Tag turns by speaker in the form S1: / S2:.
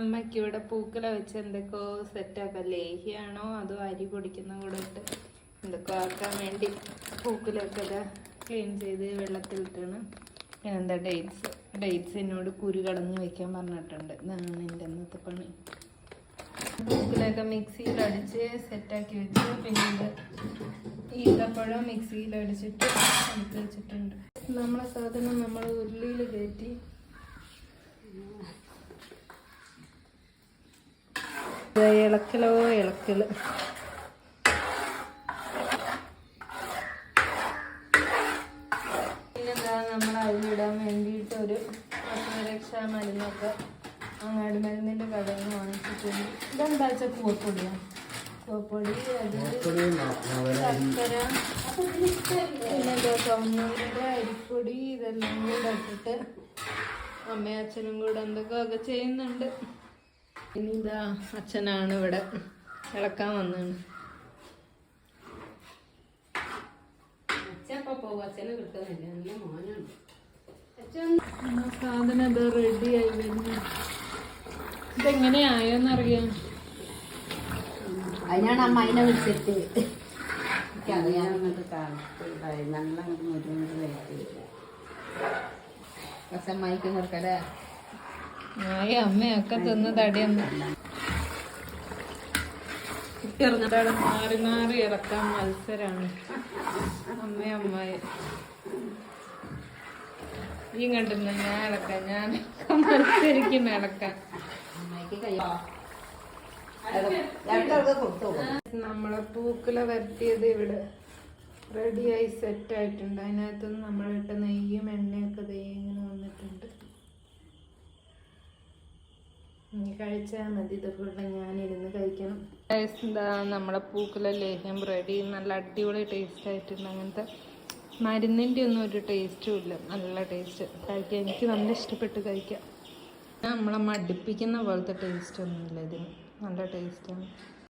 S1: അമ്മയ്ക്ക് ഇവിടെ പൂക്കല വെച്ച് എന്തൊക്കെയോ സെറ്റാക്കാം. ലേഹ്യാണോ അതോ അരി പൊടിക്കുന്ന കൂടെ ഇട്ട് എന്തൊക്കെ ആക്കാൻ വേണ്ടി പൂക്കളൊക്കെ ഇതാ ക്ലീൻ ചെയ്ത് വെള്ളത്തിലിട്ടാണ് പിന്നെന്താ ഡേറ്റ്സ് ഡേറ്റ്സ് എന്നോട് കുരു കടഞ്ഞ് വെക്കാൻ പറഞ്ഞിട്ടുണ്ട്. ഇതാണ് എന്റെ അന്നത്തെ പണി. പൂക്കളൊക്കെ മിക്സിയിൽ അടിച്ച് സെറ്റാക്കി വെച്ച്. പിന്നെ ഈത്തപ്പഴം മിക്സിയിൽ അടിച്ചിട്ട് വെച്ചിട്ടുണ്ട്. നമ്മളെ സാധനം നമ്മൾ ഉരുളിയിൽ കയറ്റി ഇളക്കലോ ഇളക്കൽ. പിന്നെന്താ നമ്മൾ അതിലിടാൻ വേണ്ടിയിട്ട് ഒരു രക്ഷാ മരുന്നൊക്കെ അങ്ങാടി മരുന്നിന്റെ കടയിൽ നിന്ന് വാങ്ങിച്ചിട്ടുണ്ട്. ഇതെന്താ വെച്ചാൽ പൂവപ്പൊടി അത് ശർക്കര പിന്നെന്താ ചുവന്നുള്ളിയുടെ അരിപ്പൊടി ഇതെല്ലാം കൂടെ ഇട്ടിട്ട് അമ്മയും അച്ഛനും കൂടെ എന്തൊക്കെയൊക്കെ ചെയ്യുന്നുണ്ട്. ഇനി ഇതാ അച്ഛനാണ് ഇവിടെ ഇളക്കാൻ വന്നാണ് സാധനം ഇത് റെഡി ആയി വരുന്നു. ഇതെങ്ങനെയായോന്നറിയാം.
S2: അതിനാണ് അമ്മ അതിനെ വിളിച്ചിട്ട് എനിക്കറിയാൻ അങ്ങോട്ട് നല്ല അങ്ങോട്ട് മുരുമുറി കഴിച്ചില്ല പക്ഷെ അമ്മയ്ക്ക് നിർക്കട
S1: ആയി അമ്മയൊക്കെ തിന്ന് തടിയൊന്നും ഇറങ്ങിട്ടാണ് മാറി മാറി ഇറക്കാൻ മത്സരാണ്. അമ്മയും അമ്മായി. ഈ കണ്ടില്ല ഞാൻ ഇളക്കാം ഞാൻ മത്സരിക്കും
S2: ഇളക്കാം
S1: നമ്മളെ പൂക്കുല വരുത്തിയത് ഇവിടെ. റെഡിയായി സെറ്റ് ആയിട്ടുണ്ട്. അതിനകത്തുനിന്ന് നമ്മളിട്ട നെയ്യും എണ്ണയൊക്കെ ഇങ്ങനെ വന്നിട്ടുണ്ട് ഇനി കഴിച്ചാൽ മതി. ഇത് ഫുള്ള് ഞാനിരുന്ന് കഴിക്കണം. എന്താ നമ്മളെ പൂക്കുല ലേഹ്യം റെഡി നല്ല അടിപൊളി ടേസ്റ്റ് ആയിട്ടുണ്ട്. അങ്ങനത്തെ മരുന്നിന്റെ ഒന്നും ഒരു ടേസ്റ്റും ഇല്ല. നല്ല ടേസ്റ്റ് കഴിക്കാൻ എനിക്ക് നല്ല ഇഷ്ടപ്പെട്ട് കഴിക്കാം. നമ്മളെ മടുപ്പിക്കുന്ന പോലത്തെ ടേസ്റ്റ് ഒന്നുമില്ല ഇതിന്. നല്ല ടേസ്റ്റാണ്